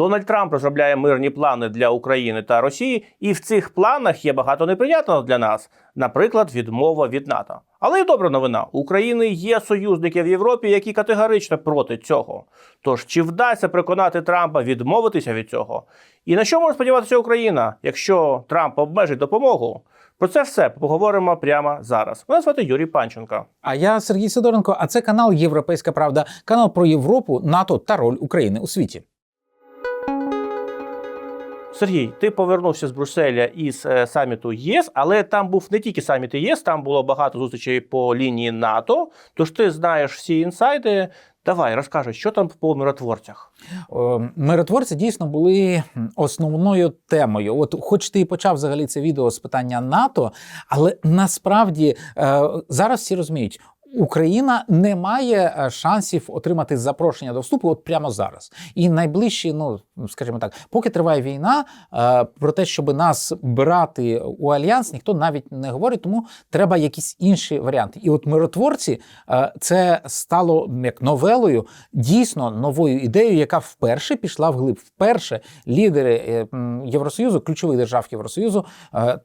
Дональд Трамп розробляє мирні плани для України та Росії, і в цих планах є багато неприятного для нас, наприклад, відмова від НАТО. Але й добра новина: у України є союзники в Європі, які категорично проти цього. Тож чи вдасться переконати Трампа відмовитися від цього? І на що може сподіватися Україна, якщо Трамп обмежить допомогу? Про це все поговоримо прямо зараз. Мене звати Юрій Панченко. А я Сергій Сидоренко, а це канал Європейська Правда, канал про Європу, НАТО та роль України у світі. Сергій, ти повернувся з Брюсселя із е, саміту ЄС, але там був не тільки саміт ЄС, там було багато зустрічей по лінії НАТО. Тож ти знаєш всі інсайди. Давай розкажи, що там по миротворцях. Е, Миротворці дійсно були основною темою. От, хоч ти і почав взагалі це відео з питання НАТО, але насправді е, зараз всі розуміють. Україна не має е, шансів отримати запрошення до вступу от прямо зараз. І найближчі, ну скажімо так, поки триває війна, е, про те, щоб нас брати у альянс, ніхто навіть не говорить, тому треба якісь інші варіанти. І от миротворці е, це стало як новелою, дійсно новою ідеєю, яка вперше пішла вглиб. Вперше лідери Євросоюзу, ключових держав Євросоюзу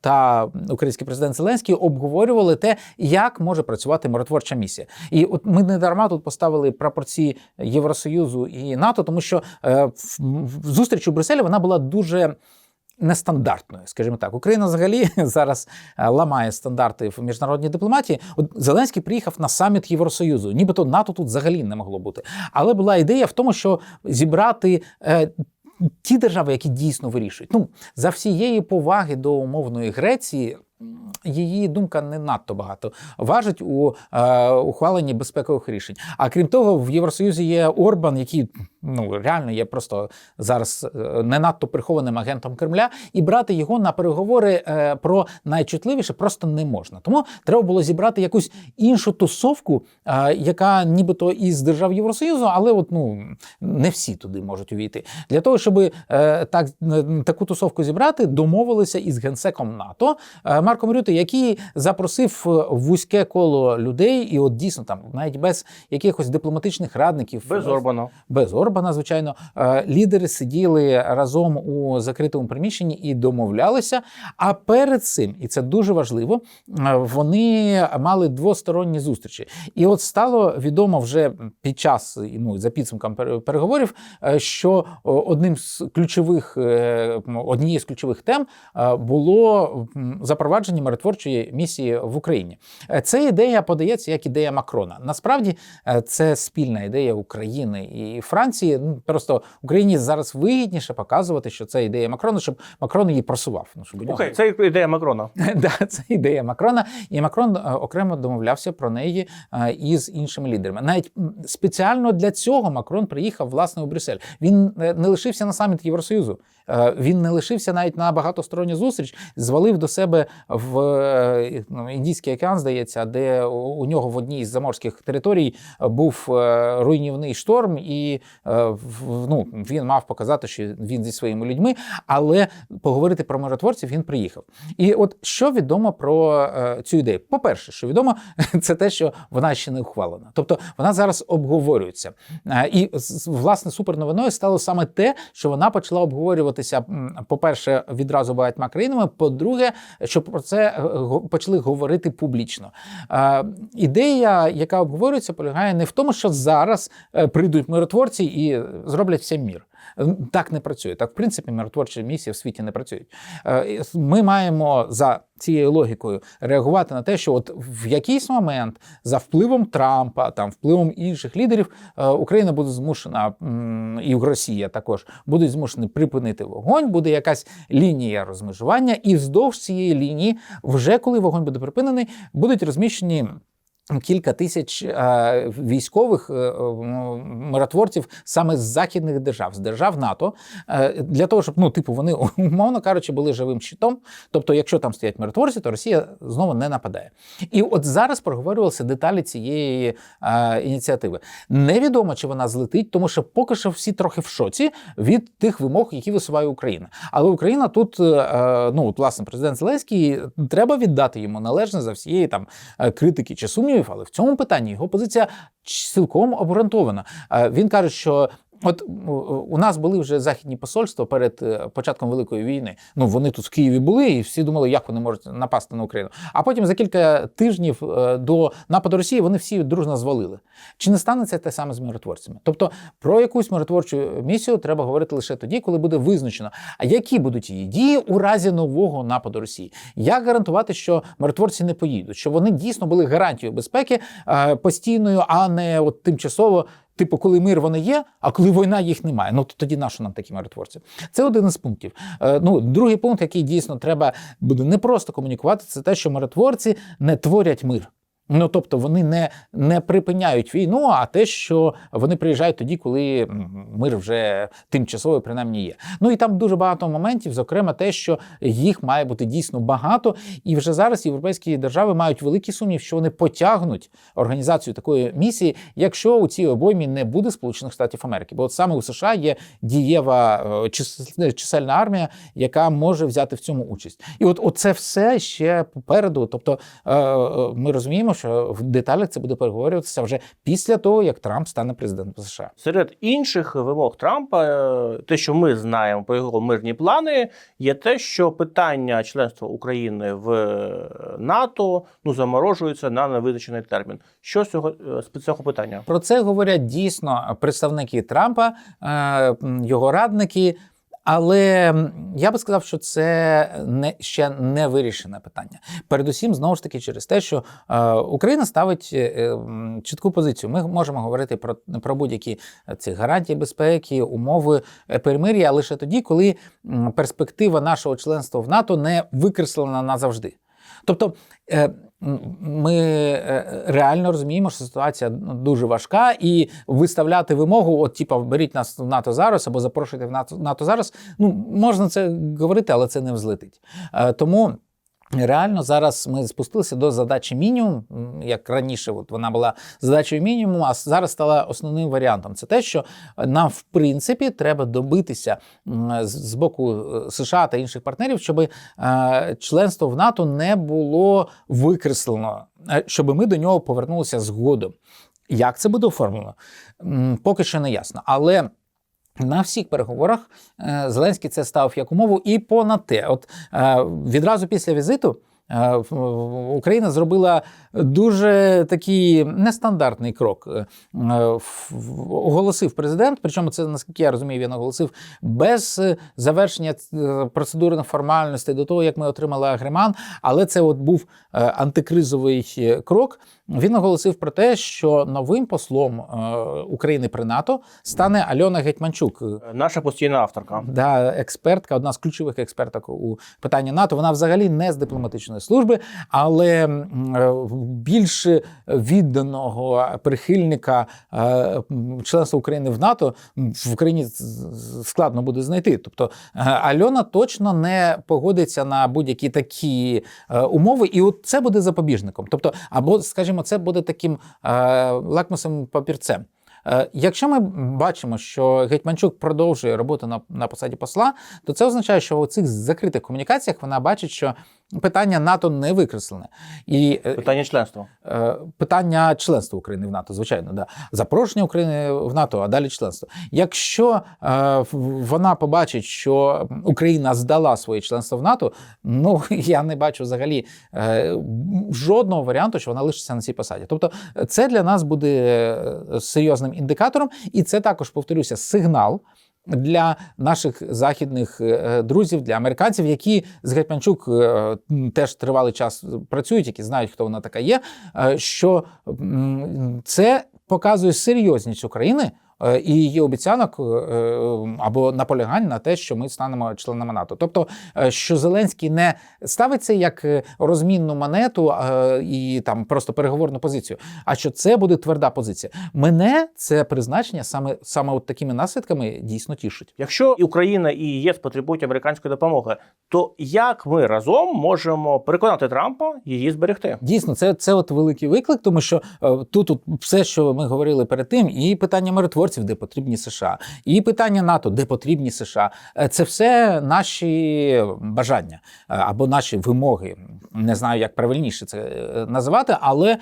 та український президент Зеленський обговорювали те, як може працювати миротворча місія. І от ми не дарма тут поставили прапорці Євросоюзу і НАТО, тому що е, зустріч у Брюсселі вона була дуже. Нестандартною, скажімо так, Україна взагалі зараз е, ламає стандарти в міжнародній дипломатії. От Зеленський приїхав на саміт Євросоюзу, нібито НАТО тут взагалі не могло бути. Але була ідея в тому, що зібрати. Е, Ті держави, які дійсно вирішують, ну за всієї поваги до умовної Греції, її думка не надто багато важить у е, ухваленні безпекових рішень. А крім того, в Євросоюзі є Орбан, який ну реально є просто зараз е, не надто прихованим агентом Кремля, і брати його на переговори е, про найчутливіше просто не можна. Тому треба було зібрати якусь іншу тусовку, е, яка нібито із держав Євросоюзу, але от ну не всі туди можуть увійти. Для того, щоб е, так таку тусовку зібрати, домовилися із генсеком НАТО е, Марком Рюте, який запросив вузьке коло людей, і от дійсно там навіть без якихось дипломатичних радників, Без Орбана. без Орбана, звичайно, е, лідери сиділи разом у закритому приміщенні і домовлялися. А перед цим, і це дуже важливо, е, вони мали двосторонні зустрічі. І от стало відомо вже під час ну, за підсумком переговорів, е, що одним з ключових однією з ключових тем було запровадження миротворчої місії в Україні. Це ідея подається як ідея Макрона. Насправді це спільна ідея України і Франції. Ну просто Україні зараз вигідніше показувати, що це ідея Макрона, щоб Макрон її просував. Ну щоб Окей, нього це ідея Макрона. Да, це ідея Макрона, і Макрон е, окремо домовлявся про неї е, із іншими лідерами. Навіть спеціально для цього Макрон приїхав власне у Брюссель. Він е, не лишився на саміт Євросоюзу. Е, Він не лишився навіть на багатосторонню зустріч, звалив до себе в е, ну, Індійський океан, здається, де у нього в одній із заморських територій був е, руйнівний шторм, і ну, він мав показати, що він зі своїми людьми, але поговорити про миротворців він приїхав. І от що відомо про цю ідею? По-перше, що відомо, це те, що вона ще не ухвалена. Тобто вона зараз обговорюється. І власне суперновиною стало саме те, що вона почала обговорюватися, по-перше, відразу багатьма країнами. По-друге, щоб про це е, почали говорити публічно. Е, Ідея, яка обговорюється, полягає не в тому, що зараз е, прийдуть миротворці і зроблять всім мір. М, Так не працює. Так, в принципі, миротворчі місії в світі не працюють. Е, Ми маємо за цією логікою реагувати на те, що от в якийсь момент за впливом Трампа, там впливом інших лідерів, е, Україна буде змушена і Росія також будуть змушені припинити вогонь. Буде якась лінія розмежування, і вздовж цієї лінії, вже коли вогонь буде припинений, будуть розміщені. Кілька тисяч е, військових е, е, миротворців саме з західних держав, з держав НАТО, для того, щоб ну, типу, вони умовно кажучи, були живим щитом. Тобто, якщо там стоять миротворці, то Росія знову не нападає. І от зараз проговорювалися деталі цієї ініціативи. Невідомо, чи вона злетить, тому що поки що всі трохи в шоці від тих вимог, які висуває Україна. Але Україна тут, ну от, власне, президент Зеленський, треба віддати йому належне за всієї там критики чи сумнівів, але в цьому питанні його позиція цілком обґрунтована. Е, Він каже, що От у- у нас були вже західні посольства перед е, початком Великої війни. Ну вони тут в Києві були, і всі думали, як вони можуть напасти на Україну. А потім за кілька тижнів е, до нападу Росії вони всі дружно звалили. Чи не станеться те саме з миротворцями? Тобто про якусь миротворчу місію треба говорити лише тоді, коли буде визначено, а які будуть її дії у разі нового нападу Росії. Як гарантувати, що миротворці не поїдуть, що вони дійсно були гарантією безпеки е, постійною, а не от тимчасово. Типу, коли мир вони є, а коли війна їх немає. Ну то тоді на що нам такі миротворці? Це один із пунктів. Е, ну, другий пункт, який дійсно треба буде не просто комунікувати, це те, що миротворці не творять мир. Ну тобто вони не, не припиняють війну, а те, що вони приїжджають тоді, коли мир вже тимчасово принаймні є. Ну і там дуже багато моментів, зокрема, те, що їх має бути дійсно багато, і вже зараз європейські держави мають великий сумнів, що вони потягнуть організацію такої місії, якщо у цій обоймі не буде Сполучених Штатів Америки. Бо от саме у США є дієва е, чисельна армія, яка може взяти в цьому участь. І от, от це все ще попереду. Тобто е, е, ми розуміємо, що в деталях це буде переговорюватися вже після того, як Трамп стане президентом США. Серед інших вимог Трампа, е, те, що ми знаємо про його мирні плани, є те, що питання членства України в е, НАТО ну заморожується на невизначений термін. Що з цього е, з цього питання? Про це говорять дійсно представники Трампа, його радники. Але я би сказав, що це не ще не вирішене питання. Передусім, знову ж таки, через те, що е, Україна ставить е, чітку позицію. Ми можемо говорити про, про будь-які ці гарантії безпеки, умови е, перемир'я лише тоді, коли перспектива нашого членства в НАТО не викреслена назавжди. Тобто е, ми е, реально розуміємо, що ситуація ну, дуже важка, і виставляти вимогу, от типа беріть нас в НАТО зараз або запрошуйте в НАТО, НАТО зараз. Ну можна це говорити, але це не взлетить. Е, Тому. Реально зараз ми спустилися до задачі мінімум, як раніше, от вона була задачею мінімум, а зараз стала основним варіантом. Це те, що нам в принципі треба добитися з- боку е, США та інших партнерів, щоб е, членство в НАТО не було викреслено, е, щоб ми до нього повернулися згодом. Як це буде оформлено? Поки що не ясно. Але на всіх переговорах е, Зеленський це став як умову, і понад те, от е, відразу після візиту. Е, Україна зробила дуже такий нестандартний крок. Е, Оголосив президент, причому це, наскільки я розумію, він оголосив без завершення е, процедурних формальностей до того, як ми отримали агреман. Але це от був антикризовий крок. Він оголосив про те, що новим послом України при НАТО стане Альона Гетьманчук. Наша постійна авторка. Да, експертка, одна з ключових експерток у питанні НАТО. Вона взагалі не з дипломатичної служби, але е, більш відданого прихильника е, членства України в НАТО в Україні складно буде знайти. Тобто е, Альона точно не погодиться на будь-які такі умови, і от це буде запобіжником. Тобто, або, скажімо, це буде таким лакмусовим папірцем. Е, Якщо ми бачимо, що Гетьманчук продовжує роботу на, на посаді посла, то це означає, що у цих закритих комунікаціях вона бачить, що питання НАТО не викреслене. І е, Питання членства. Е, питання членства України в НАТО, звичайно, да. запрошення України в НАТО, а далі членство. Якщо е, вона побачить, що Україна здала своє членство в НАТО, ну я не бачу взагалі е, жодного варіанту, що вона лишиться на цій посаді. Тобто, це для нас буде е, серйозним індикатором, і це також повторюся сигнал. Для наших західних е, друзів, для американців, які з Гетьманчук е, теж тривалий час працюють, які знають, хто вона така є, е, що це показує серйозність України і її обіцянок е, або наполягань на те, що ми станемо членами НАТО. Тобто, е, що Зеленський не ставиться як е, розмінну монету е, і там просто переговорну позицію, а що це буде тверда позиція. Мене це призначення саме саме от такими наслідками дійсно тішить. Якщо Україна і ЄС потребують американської допомоги, то як ми разом можемо переконати Трампа її зберегти? Дійсно, це, це от великий виклик, тому що е, тут, тут все, що ми говорили перед тим, і питання миротворців. Миротворців, де потрібні США, і питання НАТО, де потрібні США. Е, Це все наші бажання е, або наші вимоги. Не знаю, як правильніше це е, називати, але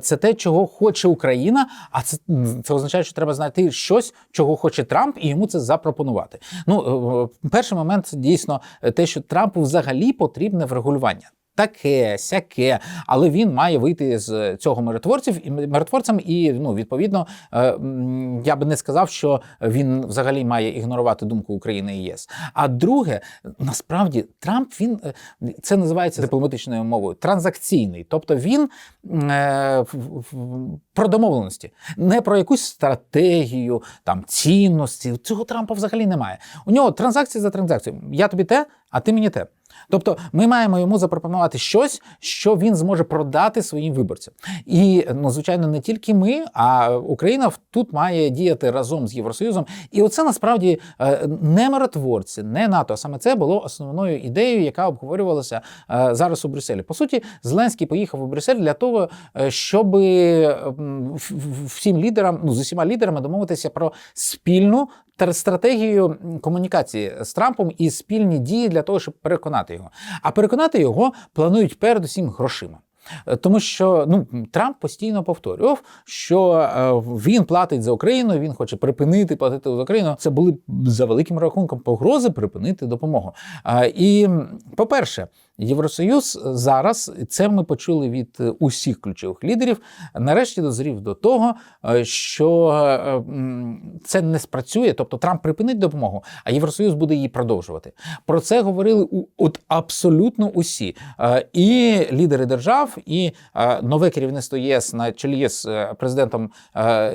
це те, чого хоче Україна. А це, це означає, що треба знайти щось, чого хоче Трамп, і йому це запропонувати. Ну, перший момент дійсно те, що Трампу взагалі потрібне врегулювання. Таке, сяке, але він має вийти з цього миротворців і миротворцем, і ну відповідно е, я би не сказав, що він взагалі має ігнорувати думку України і ЄС. А друге, насправді Трамп він е, це називається дипломатичною мовою транзакційний, тобто він е, про домовленості, не про якусь стратегію, там цінності. Цього Трампа взагалі немає. У нього транзакція за транзакцією. Я тобі те, а ти мені те. Тобто ми маємо йому запропонувати щось, що він зможе продати своїм виборцям. І ну, звичайно, не тільки ми, а Україна тут має діяти разом з Євросоюзом. І оце насправді е, не миротворці, не НАТО. а Саме це було основною ідеєю, яка обговорювалася е, зараз у Брюсселі. По суті, Зеленський поїхав у Брюссель для того, е, щоб всім лідерам, ну з усіма лідерами домовитися про спільну стратегію комунікації з Трампом і спільні дії для того, щоб переконати його. А переконати його планують передусім грошима. Е, Тому що ну Трамп постійно повторював, що е, він платить за Україну, він хоче припинити платити за Україну. Це були за великим рахунком погрози припинити допомогу. Е, І, по-перше, Євросоюз зараз це ми почули від е, усіх ключових лідерів. Нарешті дозрів до того, е, що е, це не спрацює, тобто Трамп припинить допомогу, а Євросоюз буде її продовжувати. Про це говорили от абсолютно усі і лідери держав, і нове керівництво ЄС на чолі з президентом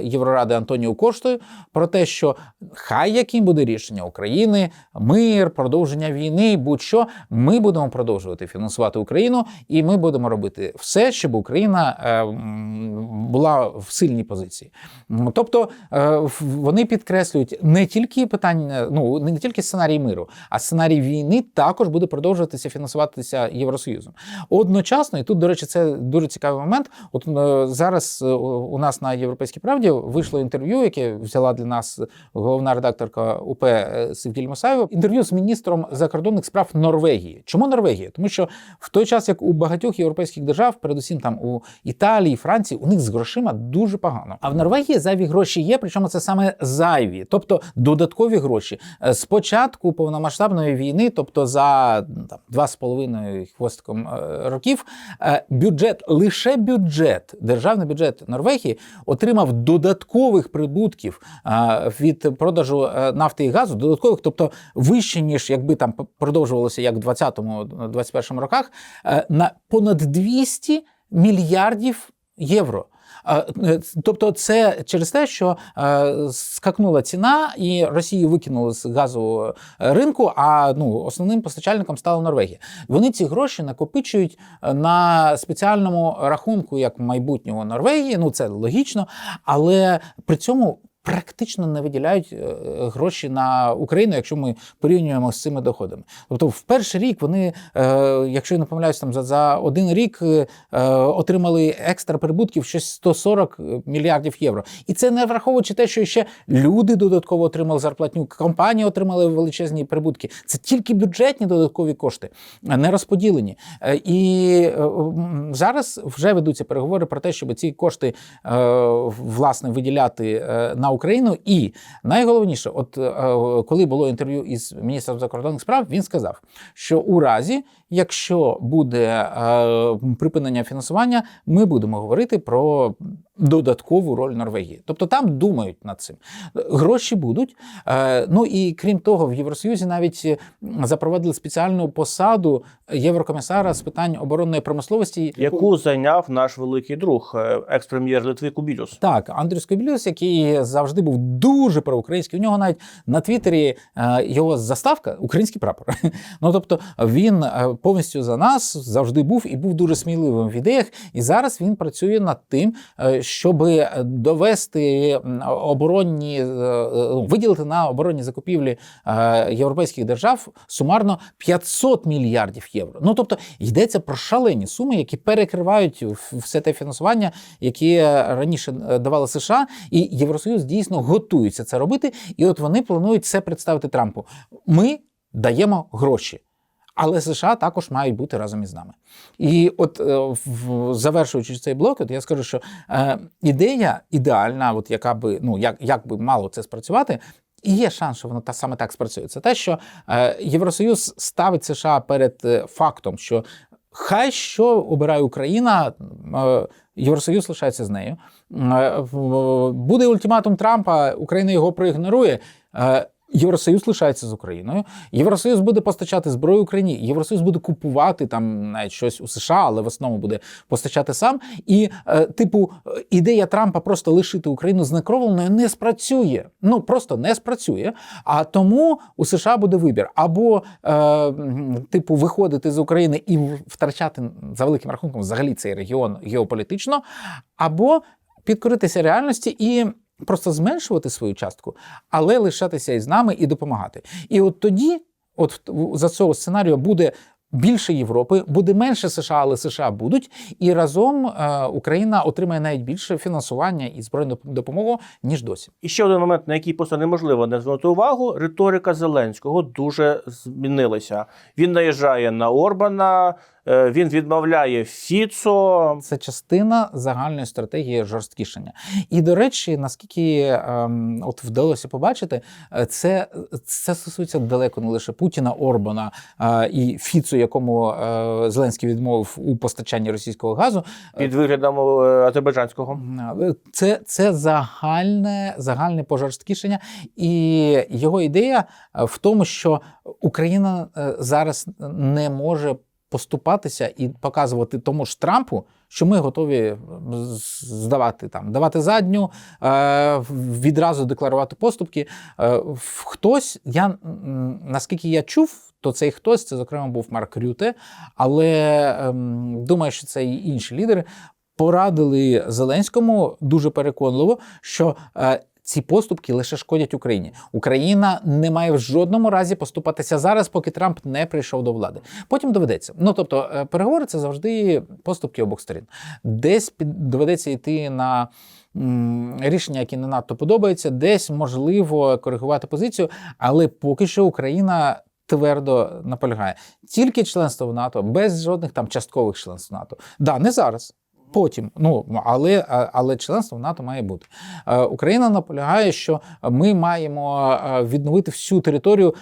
Євроради Антоніо Коштою про те, що хай яким буде рішення України, мир, продовження війни, будь-що, ми будемо продовжувати фінансувати Україну, і ми будемо робити все, щоб Україна е, була в сильній позиції. Тобто е, вони підкреслюють не тільки питання, ну не тільки сценарій миру, а сценарій війни також буде продовжуватися фінансуватися Євросоюзом. Одночасно, і тут, до речі, це дуже цікавий момент. От е, зараз у нас на Європейській правді вийшло інтерв'ю, яке взяла для нас головна редакторка УП Севгіль Мусаєва. Інтерв'ю з міністром закордонних справ Норвегії. Чому Норвегія? Тому що в той час, як у багатьох європейських держав, передусім там у Італії, Франції, у них з грошима дуже погано. А в Норвегії зайві гроші є, причому це саме зайві, тобто додаткові гроші. Е, З початку повномасштабної війни, тобто за ну, там два з половиною хвостиком е, років, е, бюджет лише бюджет, державний бюджет Норвегії отримав додаткових прибутків е, від продажу е, нафти і газу, додаткових, тобто вище ніж якби там продовжувалося як в 20-21 роках, е, на понад 200 мільярдів євро. Е, е, Тобто, це через те, що скакнула ціна, і Росію викинули з газового ринку. А ну основним постачальником стала Норвегія. Вони ці гроші накопичують на спеціальному рахунку як майбутнього Норвегії. Ну це логічно, але при цьому. Практично не виділяють е, гроші на Україну, якщо ми порівнюємо з цими доходами. Тобто, в перший рік вони, е, якщо я не помиляюсь, там за, за один рік е, отримали екстра прибутків щось 140 мільярдів євро. І це не враховуючи те, що ще люди додатково отримали зарплатню, компанії отримали величезні прибутки. Це тільки бюджетні додаткові кошти, не розподілені. І зараз вже ведуться переговори про те, щоб ці кошти власне виділяти е, на Україну. І найголовніше, от е, коли було інтерв'ю із міністром закордонних справ, він сказав, що у разі, якщо буде е, припинення фінансування, ми будемо говорити про додаткову роль Норвегії. Тобто там думають над цим. Гроші будуть. Е, Ну і крім того, в Євросоюзі навіть е, запровадили спеціальну посаду єврокомісара з питань оборонної промисловості, яку зайняв наш великий друг, е, екс-прем'єр Литви Кубілюс. Так, Андрій Скобілюс, який завжди був дуже проукраїнський. У нього навіть на Твіттері його заставка український прапор. Ну тобто він повністю за нас завжди був і був дуже сміливим в ідеях. І зараз він працює над тим, щоб довести оборонні, е, е, виділити на оборонні закупівлі е, європейських держав сумарно 500 мільярдів євро. Ну тобто йдеться про шалені суми, які перекривають все те фінансування, яке раніше е, давали США, і Євросоюз дійсно готується це робити. І от вони планують це представити Трампу. Ми даємо гроші. Але США також мають бути разом із нами. І от е, завершуючи цей блок, от я скажу, що е, ідея ідеальна, от яка би ну як, як би мало це спрацювати. І є шанс, що воно та саме так спрацює. Це те, що е, Євросоюз ставить США перед фактом, що хай що обирає Україна, Євросоюз лишається з нею. Буде ультиматум Трампа, Україна його проігнорує. Євросоюз лишається з Україною. Євросоюз буде постачати зброю Україні. Євросоюз буде купувати там навіть щось у США, але в основному буде постачати сам. І, е, типу, е, ідея Трампа просто лишити Україну знекровленою не спрацює. Ну просто не спрацює. А тому у США буде вибір або, е, типу, виходити з України і втрачати за великим рахунком взагалі цей регіон геополітично, або підкоритися реальності і. Просто зменшувати свою частку, але лишатися із нами і допомагати. І от тоді, от за цього сценарію, буде більше Європи, буде менше США, але США будуть, і разом е, Україна отримає навіть більше фінансування і збройну допомогу ніж досі. І ще один момент, на який просто неможливо не звернути увагу: риторика Зеленського дуже змінилася. Він наїжджає на Орбана, е, він відмовляє Фіцо. Це частина загальної стратегії жорсткішення. І до речі, наскільки ем, от вдалося побачити, е, це, це стосується далеко не лише Путіна, Орбана е, і Фіцу, якому е, Зеленський відмовив у постачанні російського газу. Під виглядом е, азербайджанського Це, це загальне, загальне пожорсткішення, і його ідея е, в тому, що Україна зараз не може поступатися і показувати тому ж Трампу, що ми готові здавати там, давати задню, е, відразу декларувати поступки. Е, Хтось, я наскільки я чув, то цей хтось, це зокрема був Марк Рюте, але ем, думаю, що це і інші лідери порадили Зеленському дуже переконливо, що е, ці поступки лише шкодять Україні. Україна не має в жодному разі поступатися зараз, поки Трамп не прийшов до влади. Потім доведеться. Ну тобто, е, переговори це завжди поступки обох сторін. Десь під доведеться йти на. Рішення, які не надто подобаються, десь можливо коригувати позицію, але поки що Україна твердо наполягає тільки членство в НАТО, без жодних там часткових членств НАТО. Да, не зараз. Потім, ну але, але членство в НАТО має бути. Е, Україна наполягає, що ми маємо е, відновити всю територію.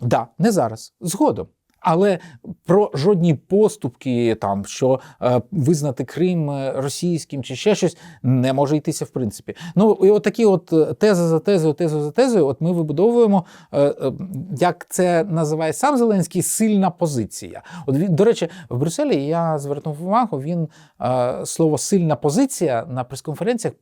Да, не зараз, згодом. Але про жодні поступки, там що е, визнати Крим е, російським чи ще щось не може йтися в принципі. Ну і от такі от е, за тезою, тезу за тезою. От ми вибудовуємо, е, е, як це називає сам Зеленський, сильна позиція. От він, до речі, в Брюсселі я звернув увагу. Він е, слово сильна позиція на прес-конференціях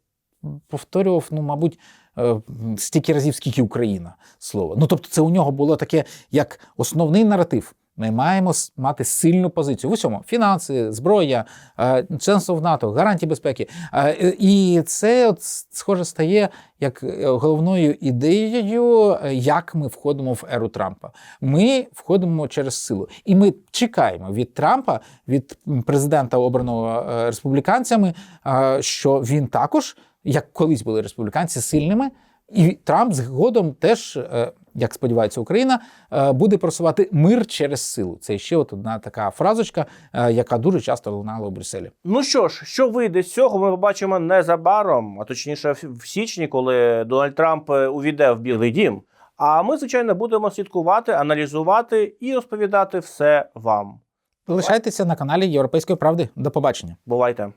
повторював, ну, мабуть, е, стільки разів, скільки Україна слово. Ну тобто, це у нього було таке як основний наратив. Ми маємо мати сильну позицію в усьому: фінанси, зброя, е, членство в НАТО, гарантії безпеки. Е, І це от схоже стає як е, головною ідеєю, як ми входимо в еру Трампа. Ми входимо через силу, і ми чекаємо від Трампа, від президента, обраного республіканцями, що він також, як колись були республіканці, сильними. І Трамп згодом теж, як сподівається Україна, е, буде просувати мир через силу. Це ще от одна така фразочка, е, яка дуже часто лунала у Брюсселі. Ну що ж, що вийде з цього, ми побачимо незабаром, а точніше, в січні, коли Дональд Трамп е, увійде в Білий Дім. А ми, звичайно, будемо слідкувати, аналізувати і розповідати все вам. Лишайтеся на каналі Європейської правди. До побачення. Бувайте!